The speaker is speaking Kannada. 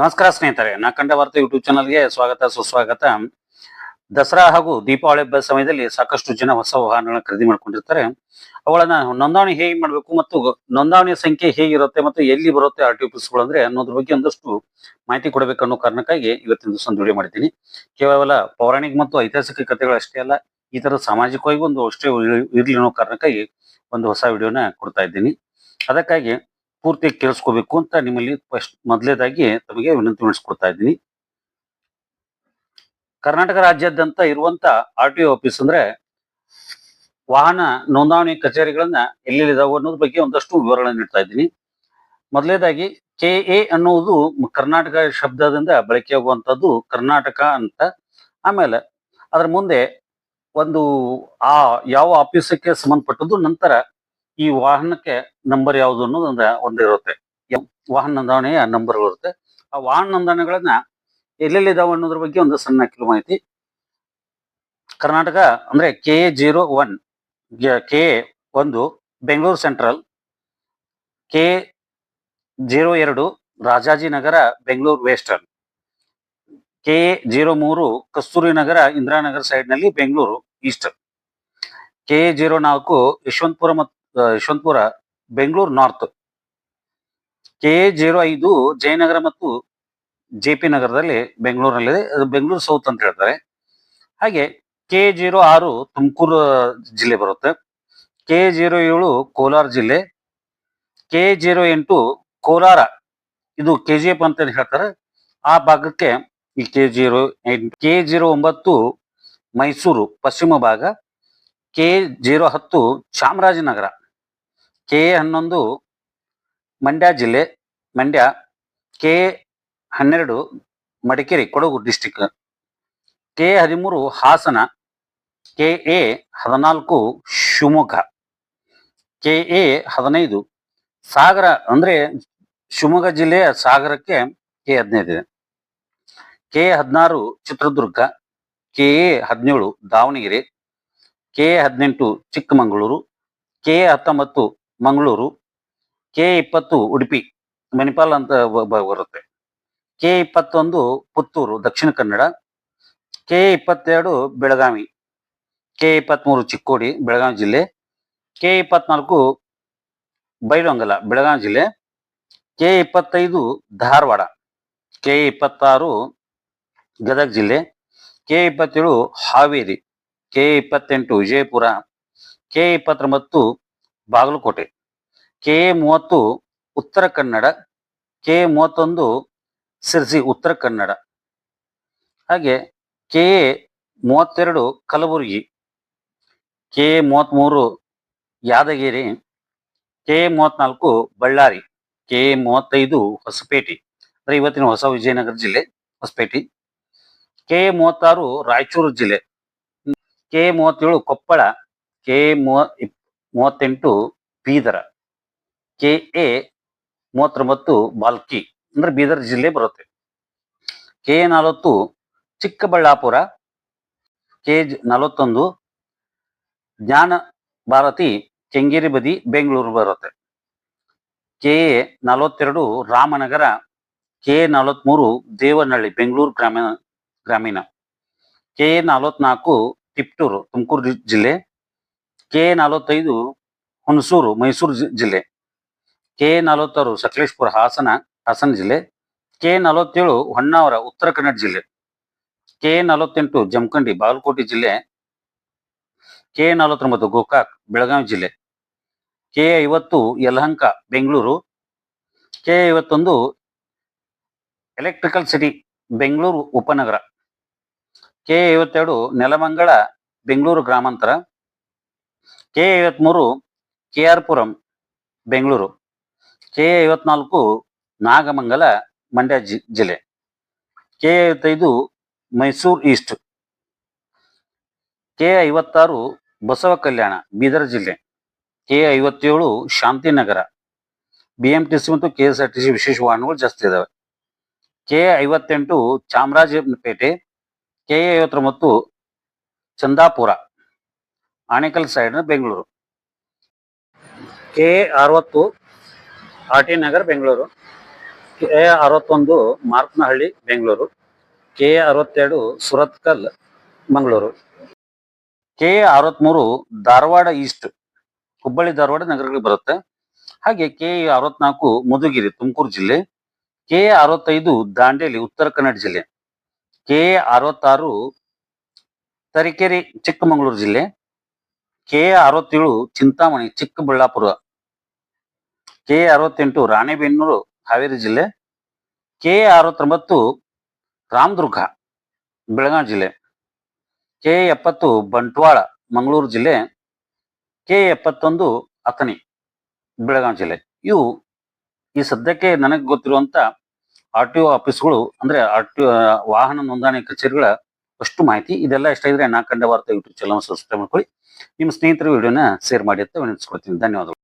ನಮಸ್ಕಾರ ಸ್ನೇಹಿತರೆ, ನಾ ಕಂಡ ವಾರ್ತೆ ಯೂಟ್ಯೂಬ್ ಚಾನಲ್ಗೆ ಸ್ವಾಗತ, ಸುಸ್ವಾಗತ. ದಸರಾ ಹಾಗೂ ದೀಪಾವಳಿ ಹಬ್ಬದ ಸಮಯದಲ್ಲಿ ಸಾಕಷ್ಟು ಜನ ಹೊಸ ವಾಹನಗಳನ್ನ ಖರೀದಿ ಮಾಡ್ಕೊಂಡಿರ್ತಾರೆ. ಅವುಗಳನ್ನ ನೋಂದಣಿ ಹೇಗೆ ಮಾಡಬೇಕು ಮತ್ತು ನೋಂದಣಿ ಸಂಖ್ಯೆ ಹೇಗಿರುತ್ತೆ ಮತ್ತು ಎಲ್ಲಿ ಬರುತ್ತೆ ಆರ್ ಟಿ ಆಫೀಸ್ಗಳು ಅಂದ್ರೆ ಅನ್ನೋದ್ರ ಬಗ್ಗೆ ಒಂದಷ್ಟು ಮಾಹಿತಿ ಕೊಡಬೇಕು ಅನ್ನೋ ಕಾರಣಕ್ಕಾಗಿ ಇವತ್ತಿನ ದಿವಸ ಒಂದು ವಿಡಿಯೋ ಮಾಡಿದ್ದೀನಿ. ಕೇವಲ ಪೌರಾಣಿಕ ಮತ್ತು ಐತಿಹಾಸಿಕ ಕಥೆಗಳು ಅಷ್ಟೇ ಅಲ್ಲ, ಈ ತರ ಸಾಮಾಜಿಕವಾಗಿ ಒಂದು ಅಷ್ಟೇ ಇರ್- ಇರ್ಲಿ ಅನ್ನೋ ಕಾರಣಕ್ಕಾಗಿ ಒಂದು ಹೊಸ ವಿಡಿಯೋನ ಕೊಡ್ತಾ ಇದ್ದೀನಿ. ಅದಕ್ಕಾಗಿ ಪೂರ್ತಿ ಕೇಳಿಸ್ಕೋಬೇಕು ಅಂತ ನಿಮ್ಮಲ್ಲಿ ಫಸ್ಟ್ ಮೊದಲೇದಾಗಿ ತಮಗೆ ವಿನಂತಿ ಮಾಡಿಸ್ಕೊಡ್ತಾ ಇದ್ದೀನಿ. ಕರ್ನಾಟಕ ರಾಜ್ಯಾದ್ಯಂತ ಇರುವಂತ ಆರ್ ಟಿ ಆಫೀಸ್ ಅಂದ್ರೆ ವಾಹನ ನೋಂದಾವಣಿ ಕಚೇರಿಗಳನ್ನ ಎಲ್ಲೆಲ್ಲಿದಾವೆ ಅನ್ನೋದ್ರ ಬಗ್ಗೆ ಒಂದಷ್ಟು ವಿವರಗಳನ್ನು ನೀಡ್ತಾ ಇದ್ದೀನಿ. ಮೊದಲೇದಾಗಿ ಕೆ ಎ ಅನ್ನುವುದು ಕರ್ನಾಟಕ ಶಬ್ದದಿಂದ ಬಳಕೆಯಾಗುವಂಥದ್ದು ಕರ್ನಾಟಕ ಅಂತ ಆಮೇಲೆ ಅದರ ಮುಂದೆ ಒಂದು ಆ ಯಾವ ಆಫೀಸಕ್ಕೆ ಸಂಬಂಧಪಟ್ಟದ್ದು ನಂತರ ಈ ವಾಹನಕ್ಕೆ ನಂಬರ್ ಯಾವುದು ಅನ್ನೋದು ಒಂದು, ಒಂದಿರುತ್ತೆ. ವಾಹನ ನೋಂದಣಿಯ ನಂಬರ್ ಇರುತ್ತೆ. ಆ ವಾಹನ ನೋಂದಣಿಗಳನ್ನ ಎಲ್ಲೆಲ್ಲಿದಾವೆ ಅನ್ನೋದ್ರ ಬಗ್ಗೆ ಒಂದು ಸಣ್ಣ ಕೆಲವು ಮಾಹಿತಿ. ಕರ್ನಾಟಕ ಅಂದ್ರೆ K A zero one K ಒಂದು ಬೆಂಗಳೂರು ಸೆಂಟ್ರಲ್ ಕೆ ಜೀರೋ ಎರಡು Rajajinagar Bengaluru western K zero ಮೂರು ಕಸ್ತೂರಿ ನಗರ ಇಂದಿರಾನಗರ ಸೈಡ್ನಲ್ಲಿ ಬೆಂಗಳೂರು ಈಸ್ಟರ್ನ್ ಕೆ ಜೀರೋ ನಾಲ್ಕು ಯಶವಂತಪುರ ಮತ್ತು Yeshwanthpur, Bengaluru north K A zero ಐದು ಜಯನಗರ ಮತ್ತು ಜೆ ಪಿ ನಗರದಲ್ಲಿ ಬೆಂಗಳೂರಿನಲ್ಲಿದೆ. ಅದು ಬೆಂಗಳೂರು ಸೌತ್ ಅಂತ ಹೇಳ್ತಾರೆ. ಹಾಗೆ ಕೆ ಜೀರೋ ಆರು ತುಮಕೂರು ಜಿಲ್ಲೆ ಬರುತ್ತೆ. ಕೆ ಜೀರೋ ಏಳು ಕೋಲಾರ ಜಿಲ್ಲೆ. ಕೆ ಜೀರೋ ಎಂಟು ಕೋಲಾರ, ಇದು ಕೆ ಜಿ ಎಫ್ ಅಂತ ಹೇಳ್ತಾರೆ. ಆ ಭಾಗಕ್ಕೆ ಈ ಕೆ ಜೀರೋ ಎಂಟು ಕೆ ಜೀರೋ ಒಂಬತ್ತು ಮೈಸೂರು ಪಶ್ಚಿಮ ಭಾಗ ಕೆ ಜೀರೋ ಹತ್ತು ಚಾಮರಾಜನಗರ. ಕೆ ಹನ್ನೊಂದು ಮಂಡ್ಯ ಜಿಲ್ಲೆ ಮಂಡ್ಯ ಕೆ ಹನ್ನೆರಡು ಮಡಿಕೇರಿ ಕೊಡಗು ಡಿಸ್ಟಿಕ್ ಕೆ ಹದಿಮೂರು ಹಾಸನ ಕೆ ಎ ಹದಿನಾಲ್ಕು ಶಿವಮೊಗ್ಗ ಕೆ ಎ ಹದಿನೈದು ಸಾಗರ ಅಂದ್ರೆ ಶಿವಮೊಗ್ಗ ಜಿಲ್ಲೆಯ ಸಾಗರಕ್ಕೆ ಕೆ ಹದಿನೈದು ಇದೆ ಕೆ ಹದಿನಾರು ಚಿತ್ರದುರ್ಗ ಕೆ ಎ ಹದಿನೇಳು ದಾವಣಗೆರೆ ಕೆ ಎ ಹದಿನೆಂಟು ಚಿಕ್ಕಮಗಳೂರು ಕೆ ಎ ಹತ್ತೊಂಬತ್ತು ಮಂಗಳೂರು, ಕೆ ಇಪ್ಪತ್ತು ಉಡುಪಿ, ಮಣಿಪಾಲ್ ಅಂತ ಬರುತ್ತೆ. ಕೆ ಇಪ್ಪತ್ತೊಂದು ಪುತ್ತೂರು, ದಕ್ಷಿಣ ಕನ್ನಡ, ಕೆ ಇಪ್ಪತ್ತೆರಡು ಬೆಳಗಾವಿ, ಕೆ ಇಪ್ಪತ್ಮೂರು ಚಿಕ್ಕೋಡಿ, ಬೆಳಗಾವಿ ಜಿಲ್ಲೆ, ಕೆ ಇಪ್ಪತ್ನಾಲ್ಕು ಬೈಲೊಂಗಲ ಬೆಳಗಾವಿ ಜಿಲ್ಲೆ, ಕೆ ಇಪ್ಪತ್ತೈದು ಧಾರವಾಡ, ಕೆ ಇಪ್ಪತ್ತಾರು ಗದಗ ಜಿಲ್ಲೆ, ಕೆ ಇಪ್ಪತ್ತೇಳು ಹಾವೇರಿ, ಕೆ ಇಪ್ಪತ್ತೆಂಟು ವಿಜಯಪುರ, ಕೆ ಇಪ್ಪತ್ತೊಂಬತ್ತು ಬಾಗಲಕೋಟೆ. ಕೆ ಮೂವತ್ತು ಉತ್ತರ ಕನ್ನಡ, ಕೆ ಮೂವತ್ತೊಂದು ಸಿರ್ಸಿ ಉತ್ತರ ಕನ್ನಡ. ಹಾಗೆ ಕೆ ಮೂವತ್ತೆರಡು ಕಲಬುರಗಿ, ಕೆ ಮೂವತ್ತ್ಮೂರು ಯಾದಗಿರಿ, ಕೆ ಮೂವತ್ನಾಲ್ಕು ಬಳ್ಳಾರಿ, ಕೆ ಮೂವತ್ತೈದು ಹೊಸಪೇಟೆ. ಅಂದ್ರೆ ಇವತ್ತಿನ ಹೊಸ ವಿಜಯನಗರ ಜಿಲ್ಲೆ, ಹೊಸಪೇಟೆ. ಕೆ ಮೂವತ್ತಾರು ರಾಯಚೂರು ಜಿಲ್ಲೆ. ಕೆ ಮೂವತ್ತೇಳು ಕೊಪ್ಪಳ, ಕೆ ಮೂವ ಮೂವತ್ತೆಂಟು ಬೀದರ. ಕೆ ಎ ಮೂವತ್ತೊಂಬತ್ತು ಬಾಲ್ಕಿ ಅಂದ್ರೆ ಬೀದರ್ ಜಿಲ್ಲೆ ಬರುತ್ತೆ. ಕೆ ಎ ನಲವತ್ತು ಚಿಕ್ಕಬಳ್ಳಾಪುರ. ಕೆ ನಲವತ್ತೊಂದು ಜ್ಞಾನ ಭಾರತಿ ಕೆಂಗೇರಿ ಬದಿ ಬೆಂಗಳೂರು ಬರುತ್ತೆ. ಕೆ ಎ ನಲವತ್ತೆರಡು ರಾಮನಗರ. ಕೆ ಎ ನಲವತ್ಮೂರು ದೇವನಹಳ್ಳಿ ಬೆಂಗಳೂರು ಗ್ರಾಮೀಣ ಗ್ರಾಮೀಣ. ಕೆ ಎ ನಲವತ್ನಾಲ್ಕು ತಿಪ್ಟೂರು ತುಮಕೂರು ಜಿಲ್ಲೆ. ಕೆ ನಲವತ್ತೈದು ಹುಣಸೂರು, ಮೈಸೂರು ಜಿಲ್ಲೆ. ಕೆ ನಲವತ್ತಾರು ಸಕಲೇಶ್ಪುರ, ಹಾಸನ ಹಾಸನ ಜಿಲ್ಲೆ. ಕೆ ನಲವತ್ತೇಳು ಹೊನ್ನಾವರ, ಉತ್ತರ ಕನ್ನಡ ಜಿಲ್ಲೆ. ಕೆ ನಲವತ್ತೆಂಟು ಜಮಖಂಡಿ, ಬಾಗಲಕೋಟೆ ಜಿಲ್ಲೆ. ಕೆ ನಲವತ್ತೊಂಬತ್ತು ಗೋಕಾಕ್, ಬೆಳಗಾವಿ ಜಿಲ್ಲೆ. ಕೆ ಐವತ್ತು ಯಲಹಂಕ, ಬೆಂಗಳೂರು. ಕೆ ಐವತ್ತೊಂದು ಎಲೆಕ್ಟ್ರಿಕಲ್ ಸಿಟಿ, ಬೆಂಗಳೂರು ಉಪನಗರ. ಕೆ ಐವತ್ತೆರಡು ನೆಲಮಂಗಲ, ಬೆಂಗಳೂರು ಗ್ರಾಮಾಂತರ. ಕೆ ಐವತ್ಮೂರು K R Puram Bengaluru. K ಐವತ್ನಾಲ್ಕು ನಾಗಮಂಗಲ, ಮಂಡ್ಯ ಜಿಲ್ಲೆ. ಕೆ ಐವತ್ತೈದು ಮೈಸೂರು ಈಸ್ಟ್. ಕೆ ಐವತ್ತಾರು ಬಸವ ಕಲ್ಯಾಣ, ಬೀದರ್ ಜಿಲ್ಲೆ. ಕೆ ಐವತ್ತೇಳು Shantinagar. B M T C ಮತ್ತು K S R T C ವಿಶೇಷ ವಾಹನಗಳು ಜಾಸ್ತಿ ಇದಾವೆ. ಕೆ ಐವತ್ತೆಂಟು ಚಾಮರಾಜಪೇಟೆ. ಕೆ ಐವತ್ತೊಂಬತ್ತು ಚಂದಾಪುರ. ಆನೇಕಲ್ ಸೈಡ್ ಬೆಂಗಳೂರು. ಕೆ ಅರವತ್ತು R T Nagar Bengaluru. K ಅರವತ್ತೊಂದು ಮಾರ್ಕನಹಳ್ಳಿ ಬೆಂಗಳೂರು. ಕೆ ಅರವತ್ತೆರಡು ಸುರತ್ಕಲ್ ಮಂಗಳೂರು. ಕೆ ಅರವತ್ಮೂರು ಧಾರವಾಡ ಈಸ್ಟ್ ಹುಬ್ಬಳ್ಳಿ ಧಾರವಾಡ ನಗರಗಳಿಗೆ ಬರುತ್ತೆ. ಹಾಗೆ ಕೆ ಅರವತ್ನಾಲ್ಕು ಮಧುಗಿರಿ ತುಮಕೂರು ಜಿಲ್ಲೆ. ಕೆ ಅರವತ್ತೈದು ದಾಂಡೇಲಿ, ಉತ್ತರ ಕನ್ನಡ ಜಿಲ್ಲೆ. ಕೆ ಅರವತ್ತಾರು ತರೀಕೆರೆ, ಚಿಕ್ಕಮಗಳೂರು ಜಿಲ್ಲೆ. ಕೆ ಅರವತ್ತೇಳು ಚಿಂತಾಮಣಿ, ಚಿಕ್ಕಬಳ್ಳಾಪುರ. ಕೆ ಅರವತ್ತೆಂಟು ರಾಣೆಬೆನ್ನೂರು, ಹಾವೇರಿ ಜಿಲ್ಲೆ. ಕೆ ಅರವತ್ತೊಂಬತ್ತು ರಾಮದುರ್ಗ, ಬೆಳಗಾವಿ ಜಿಲ್ಲೆ. ಕೆ ಎಪ್ಪತ್ತು ಬಂಟ್ವಾಳ, ಮಂಗಳೂರು ಜಿಲ್ಲೆ. ಕೆ ಎಪ್ಪತ್ತೊಂದು ಅಥಣಿ, ಬೆಳಗಾವಿ ಜಿಲ್ಲೆ. ಇವು ಈ ಸದ್ಯಕ್ಕೆ ನನಗೆ ಗೊತ್ತಿರುವಂತ ಆರ್ ಟಿ ಒ ಆಫೀಸ್ಗಳು, ಅಂದ್ರೆ ಆರ್ ಟಿ ವಾಹನ ನೋಂದಣಿ ಕಚೇರಿಗಳ ಅಷ್ಟು ಮಾಹಿತಿ. ಇದೆಲ್ಲ ಇಷ್ಟ ಇದ್ರೆ ನಾ ಕಂಡ ವಾರ್ತೆ ಯೂಟ್ಯೂಬ್ ಚಾನಲ್ ಸಬ್ಸ್ಕ್ರೈಬ್ ಮಾಡ್ಕೊಳ್ಳಿ. ನಿಮ್ಮ ಸ್ನೇಹಿತರು ವಿಡಿಯೋನ ಶೇರ್ ಮಾಡಿ ಅಂತ ವಿನಂತಿಸ್ಕೊಳ್ತೀನಿ. ಧನ್ಯವಾದಗಳು.